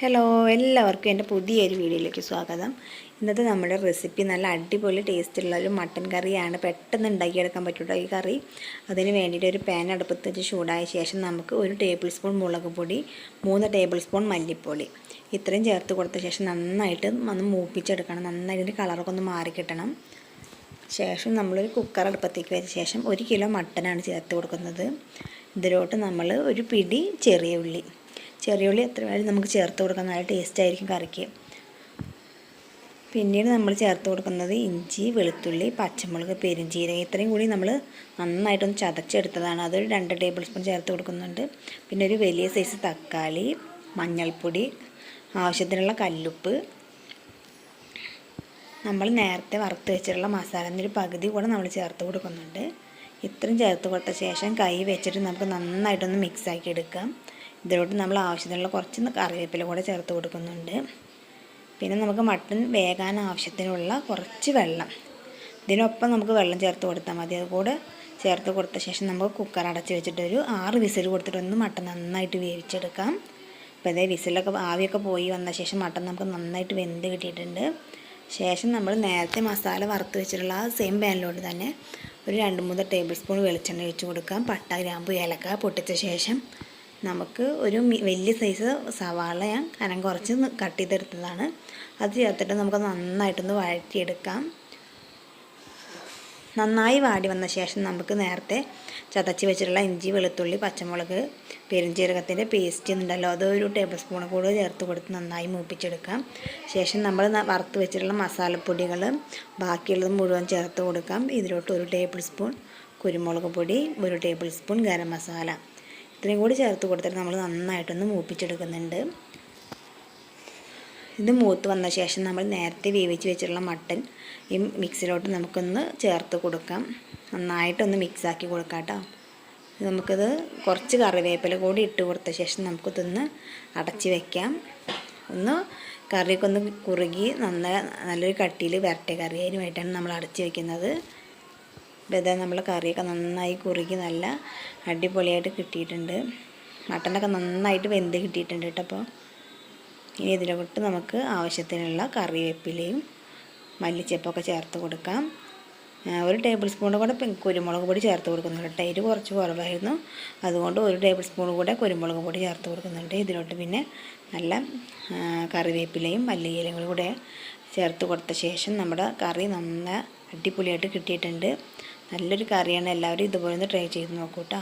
Hello എല്ലാവർക്കും എന്റെ പുതിയൊരു വീഡിയോയിലേക്ക് സ്വാഗതം. ഇന്നത്തെ നമ്മുടെ റെസിപ്പി നല്ല അടിപൊളി ടേസ്റ്റുള്ള ഒരു മട്ടൻ കറിയാണ്. പെട്ടെന്ന് ഉണ്ടാക്കിയെടുക്കാൻ പറ്റുള്ളൂ ഈ കറി. അതിന് വേണ്ടിയിട്ട് ഒരു പാൻ അടുപ്പത്ത് വെച്ച് ചൂടായ ശേഷം നമുക്ക് ഒരു ടേബിൾ സ്പൂൺ മുളക് പൊടി മൂന്ന് ടേബിൾ സ്പൂൺ മല്ലിപ്പൊടി. ഇത്രയും ചേർത്ത് കൊടുത്ത ശേഷം നന്നായിട്ട് ഒന്ന് മൂപ്പിച്ചെടുക്കണം. നന്നായിട്ട് കളറൊക്കെ ഒന്ന് മാറി കിട്ടണം. ശേഷം നമ്മളൊരു കുക്കർ അടുപ്പത്തേക്ക് വെച്ച ശേഷം ഒരു കിലോ മട്ടനാണ് ചേർത്ത് കൊടുക്കുന്നത്. ഇതിലോട്ട് നമ്മൾ ഒരു പിടി ചെറിയ ഉള്ളി ചെറിയ ഉള്ളി എത്ര വേണമെങ്കിലും നമുക്ക് ചേർത്ത് കൊടുക്കാൻ നല്ല ടേസ്റ്റ് ആയിരിക്കും കറിക്ക്. പിന്നീട് നമ്മൾ ചേർത്ത് കൊടുക്കുന്നത് ഇഞ്ചി വെളുത്തുള്ളി പച്ചമുളക് പെരുംജീരകം ഇത്രയും കൂടി നമ്മൾ നന്നായിട്ടൊന്ന് ചതച്ചെടുത്തതാണ്. അതൊരു രണ്ട് ടേബിൾ സ്പൂൺ ചേർത്ത് കൊടുക്കുന്നുണ്ട്. പിന്നെ ഒരു വലിയ സൈസ് തക്കാളി മഞ്ഞൾപ്പൊടി ആവശ്യത്തിനുള്ള കല്ലുപ്പ്. നമ്മൾ നേരത്തെ വറുത്ത് വെച്ചിട്ടുള്ള മസാലന്റെ ഒരു പകുതി കൂടെ നമ്മൾ ചേർത്ത് കൊടുക്കുന്നുണ്ട്. ഇത്രയും ചേർത്ത് കൊടുത്ത ശേഷം കൈ വെച്ചിട്ട് നമുക്ക് നന്നായിട്ടൊന്ന് മിക്സാക്കി എടുക്കാം. ഇതിലോട്ട് നമ്മൾ ആവശ്യത്തിനുള്ള കുറച്ച് കറിവേപ്പില കൂടെ ചേർത്ത് കൊടുക്കുന്നുണ്ട്. പിന്നെ നമുക്ക് മട്ടൺ വേകാൻ ആവശ്യത്തിനുള്ള കുറച്ച് വെള്ളം. ഇതിനൊപ്പം നമുക്ക് വെള്ളം ചേർത്ത് കൊടുത്താൽ മതി. അതുകൂടെ ചേർത്ത് കൊടുത്ത ശേഷം നമുക്ക് കുക്കർ അടച്ച് വെച്ചിട്ട് ഒരു ആറ് വിസിൽ കൊടുത്തിട്ടൊന്ന് മട്ടൺ നന്നായിട്ട് വേവിച്ചെടുക്കാം. അപ്പോൾ അതേ വിസിലൊക്കെ ആവിയൊക്കെ പോയി വന്ന ശേഷം മട്ടൺ നമുക്ക് നന്നായിട്ട് വെന്ത് കിട്ടിയിട്ടുണ്ട്. ശേഷം നമ്മൾ നേരത്തെ മസാല വറുത്ത് വെച്ചിട്ടുള്ള ആ സെയിം പാനിലോട്ട് തന്നെ ഒരു രണ്ട് മൂന്ന് ടേബിൾ സ്പൂൺ വെളിച്ചെണ്ണ ഒഴിച്ച് കൊടുക്കാം. പട്ട ഗ്രാമ്പു ഏലക്ക പൊട്ടിച്ച ശേഷം നമുക്ക് ഒരു വലിയ സൈസ് സവാള ഞാൻ കനം കുറച്ച് കട്ട് ചെയ്തെടുത്തതാണ് അത് ചേർത്തിട്ട് നമുക്ക് നന്നായിട്ടൊന്ന് വഴറ്റിയെടുക്കാം. നന്നായി വാടി വന്ന ശേഷം നമുക്ക് നേരത്തെ ചതച്ച് വെച്ചിട്ടുള്ള ഇഞ്ചി വെളുത്തുള്ളി പച്ചമുളക് പെരുംജീരകത്തിന്റെ പേസ്റ്റ് ഉണ്ടല്ലോ അത് ഒരു ടേബിൾ സ്പൂൺ കൂടെ ചേർത്ത് കൊടുത്ത് നന്നായി മൂപ്പിച്ചെടുക്കാം. ശേഷം നമ്മൾ വറുത്ത് വെച്ചിട്ടുള്ള മസാലപ്പൊടികൾ ബാക്കിയുള്ളത് മുഴുവൻ ചേർത്ത് കൊടുക്കാം. ഇതിലോട്ട് ഒരു ടേബിൾ സ്പൂൺ കുരുമുളക് പൊടി ഒരു ടേബിൾ സ്പൂൺ ഗരം മസാല. ഇത്രയും കൂടി ചേർത്ത് കൊടുത്തിട്ട് നമ്മൾ നന്നായിട്ടൊന്ന് മൂപ്പിച്ചെടുക്കുന്നുണ്ട്. ഇത് മൂത്ത് വന്ന ശേഷം നമ്മൾ നേരത്തെ വേവിച്ച് വെച്ചിട്ടുള്ള മട്ടൻ ഈ മിക്സിലോട്ട് നമുക്കൊന്ന് ചേർത്ത് കൊടുക്കാം. നന്നായിട്ടൊന്ന് മിക്സാക്കി കൊടുക്കാം കേട്ടോ. നമുക്കിത് കുറച്ച് കറിവേപ്പില കൂടി ഇട്ട് കൊടുത്ത ശേഷം നമുക്കിതൊന്ന് അടച്ച് വെക്കാം. ഒന്ന് കറിയൊക്കെ ഒന്ന് കുറുകി നല്ല നല്ലൊരു കട്ടിയിൽ വരട്ടെ കറി അതിനുമായിട്ടാണ് നമ്മൾ അടച്ച് വെക്കുന്നത്. അപ്പോൾ നമ്മൾ കറിയൊക്കെ നന്നായി കുറുകി നല്ല അടിപൊളിയായിട്ട് കിട്ടിയിട്ടുണ്ട്. മട്ടനൊക്കെ നന്നായിട്ട് വെന്ത് കിട്ടിയിട്ടുണ്ട് കേട്ടോ അപ്പോൾ ഇനി ഇതിലോട്ട് നമുക്ക് ആവശ്യത്തിനുള്ള കറിവേപ്പിലയും മല്ലിച്ചപ്പൊക്കെ ചേർത്ത് കൊടുക്കാം. ഒരു ടേബിൾ സ്പൂൺ കൂടെ കുരുമുളക് പൊടി ചേർത്ത് കൊടുക്കുന്നുണ്ട് ടൈറ്റ് കുറച്ച് കുറവായിരുന്നു. അതുകൊണ്ട് ഒരു ടേബിൾ സ്പൂൺ കൂടെ കുരുമുളക് പൊടി ചേർത്ത് കൊടുക്കുന്നുണ്ട്. ഇതിലോട്ട് പിന്നെ നല്ല കറിവേപ്പിലയും മല്ലിയിലയും കൂടെ ചേർത്ത് കൊടുത്ത ശേഷം നമ്മുടെ കറി നന്ന അടിപൊളിയായിട്ട് കിട്ടിയിട്ടുണ്ട്. നല്ലൊരു കറിയാണ്. എല്ലാവരും ഇതുപോലെ ഒന്ന് ട്രൈ ചെയ്ത് നോക്കൂ കേട്ടോ